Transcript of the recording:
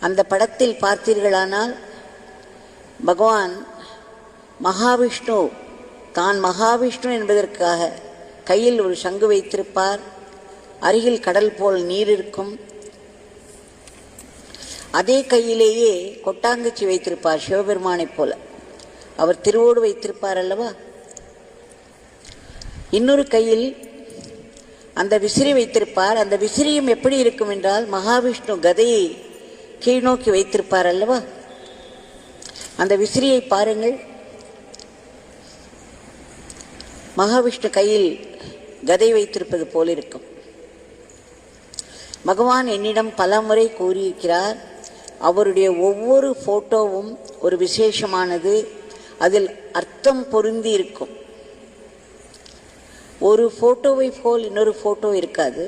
அந்த படத்தில் பார்த்தீர்களானால் பகவான் மகாவிஷ்ணு தான் மகாவிஷ்ணு என்பதற்காக கையில் ஒரு சங்கு வைத்திருப்பார். அருகில் கடல் போல் நீர் இருக்கும். அதே கையிலேயே கொட்டாங்குச்சி வைத்திருப்பார் சிவபெருமானைப் போல. அவர் திருவோடு வைத்திருப்பார் அல்லவா? இன்னொரு கையில் அந்த விசிறி வைத்திருப்பார். அந்த விசிறியும் எப்படி இருக்கும் என்றால் மகாவிஷ்ணு கதையை கீழ்நோக்கி வைத்திருப்பார் அல்லவா அந்த விசிறியை பாருங்கள். மகாவிஷ்ணு கையில் கதை வைத்திருப்பது போல் இருக்கும். பகவான் என்னிடம் பலமுறை கூறியிருக்கிறார் அவருடைய ஒவ்வொரு ஃபோட்டோவும் ஒரு விசேஷமானது அதில் அர்த்தம் பொருந்தி இருக்கும். ஒரு ஃபோட்டோவை போல் இன்னொரு ஃபோட்டோ இருக்காது.